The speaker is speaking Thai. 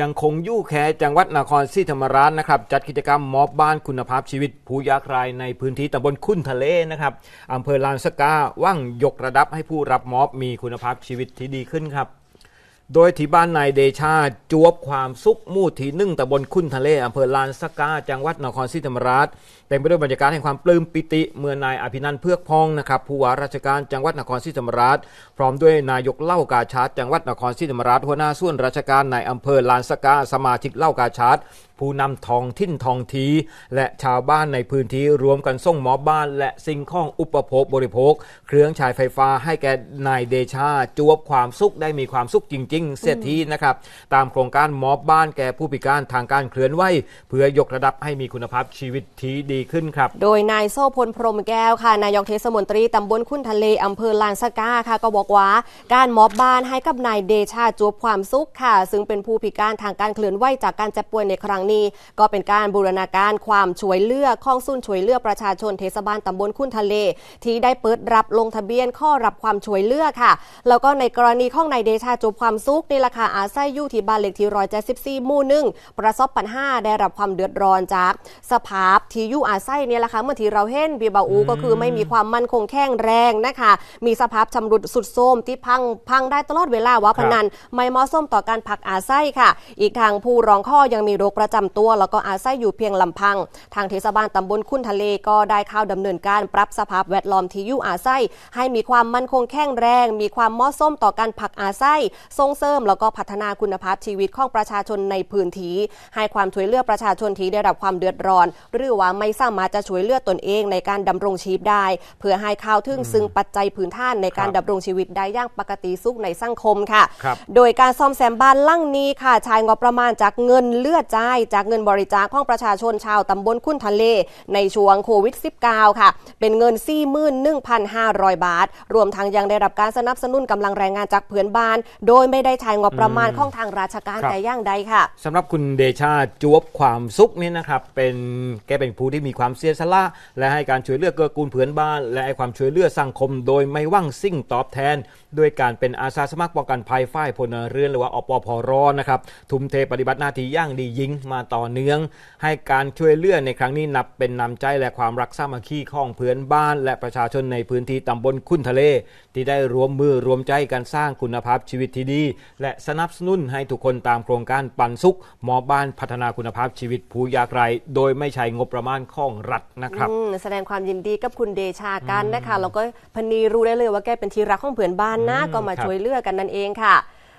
ยังคงยู่แคจังหวัดนครศรีธรรมราชนะครับ จัดกิจกรรมมอบบ้านคุณภาพชีวิต ผู้ยากไร้ในพื้นที่ตำบลคุ้นทะเลนะครับอำเภอลานสกาว่างยกระดับให้ผู้รับมอบมีคุณภาพชีวิตที่ดีขึ้นครับ โดยที่บ้านนายเดชาจวบความสุขมู่ที่นึ่งตำบลคุ้นทะเลอำเภอลานสกาจังหวัดนครศรีธรรมราชเต็มไปด้วยบรรยากาศแห่งความปลื้มปิติเมื่อนายอภินันท์เพือกพองนะครับผู้ว่าราชการจังหวัดนครศรีธรรมราช พร้อมด้วยนายกเล่ากาชาดจังหวัดนครศรีธรรมราชหัวหน้าส่วนราชการในอำเภอลานสกาสมาชิกเล่ากาชาดผู้นำทองทิ้นทองที และชาวบ้านในพื้นที่รวมกันส่งหมอบ้านและสิ่งของอุปโภคบริโภค เครื่องใช้ไฟฟ้าให้แก่นายเดชาจวบความสุขได้มีความสุขจริงๆ เสียทีนะครับ ตามโครงการมอบบ้านแก่ผู้พิการทางการเคลื่อนไหวเพื่อยกระดับให้มีคุณภาพชีวิตที่ดีขึ้นครับ โดยนายโซ่พลพรหมแก้วค่ะ นายกเทศมนตรีตำบลคุ้นทะเลอำเภอลานสกาค่ะ ก็บอกว่า การมอบบ้านให้กับนายเดชาจวบความสุขค่ะ ซึ่งเป็นผู้พิการทางการเคลื่อนไหวจากการเจ็บป่วยในครั้งนี้ ก็เป็นการบูรณาการความช่วยเหลือข้องสุ่นช่วยเหลือประชาชนเทศบาลตำบลคุ้นทะเล ที่ได้เปิดรับลงทะเบียนข้อรับความช่วยเหลือค่ะ แล้วก็ในกรณีของนายเดชาจวบความสุขนี่ราคาอาศัยอยู่ที่บ้านเลขที่ร้อยเจ็ดสิบสี่หมู่หนึ่งประสบปัญหาได้รับความเดือดร้อนจาก สภาพที่อยู่อาศัยเนี่ยแหละค่ะเมื่อที่เราเห็นบีบาอูก็คือไม่มีความมั่นคงแข็งแรงนะคะ มีสภาพชำรุดสุดโทรมที่พังพังได้ตลอดเวลาว่าพนันไม่เหมาะสมต่อการพักอาศัยค่ะ อีกทางผู้รองข้อยังมีโรคประจำตัว แล้วก็อาศัยอยู่เพียงลำพัง ทางเทศบาลตำบลคุ้นทะเลก็ได้เข้าดำเนินการปรับสภาพแวดล้อมที่อยู่อาศัย ให้มีความมั่นคงแข็งแรง มีความเหมาะสมต่อการพักอาศัยส่งเสริม แล้วก็พัฒนาคุณภาพชีวิตของประชาชนในพื้นที่ให้ความช่วยเหลือประชาชนที่ได้รับความเดือดร้อน หรือว่าไม่สามารถจะช่วยเหลือตนเองในการดำรงชีพได้ เพื่อให้เข้าถึงซึ่งปัจจัยพื้นฐานในการครับดำรงชีวิตได้อย่างปกติสุขในสังคมค่ะครับโดยการซ่อมแซมบ้านหลั่งนี้ค่ะใช้งบประมาณจากเงินเลือดจ่ายจากเงินบริจาคของประชาชนชาวตำบลคุ้นทะเล ในช่วงโควิด -19 ค่ะ เป็นเงิน 41,500 บาท รวมทั้งยังได้รับการสนับสนุนกำลังแรงงานจากเพื่อนบ้าน โดยไม่ได้ใช้งบประมาณของทางราชการครับ แต่อย่างใดค่ะ สำหรับคุณเดชาจวบความสุขนี่นะครับ เป็นแกเป็นผู้ที่มีความเสียสละและให้การช่วยเหลือเกื้อกูลเพื่อนบ้าน และให้ความช่วยเหลือสังคม โดยไม่หวังสิ่งตอบแทน ด้วยการเป็นอาสาสมัครป้องกันภัยฝ่ายพลเรือนหรือว่าอปพรนะครับทุ่มเทปฏิบัติหน้าที่อย่างดียิ่งมาต่อเนื่อง ให้การช่วยเหลือในครั้งนี้นับเป็นนำใจและความรักสามัคคีของเพื่อนบ้าน และประชาชนในพื้นที่ตำบลคุ้นทะเล ที่ได้รวมมือรวมใจกันสร้างคุณภาพชีวิตที่ดีและสนับสนุนให้ทุกคนตามโครงการปันสุขหมอบ้านพัฒนาคุณภาพชีวิตผู้ยากไร้โดยไม่ใช้งบประมาณของรัฐนะครับอืมแสดงความยินดีกับคุณเดชากันนะคะแล้วก็พนีรู้ได้เลยว่าแกเป็นที่รักของเพื่อนบ้านนะอืมก็มาครับช่วยเหลือกันนั่นเองค่ะ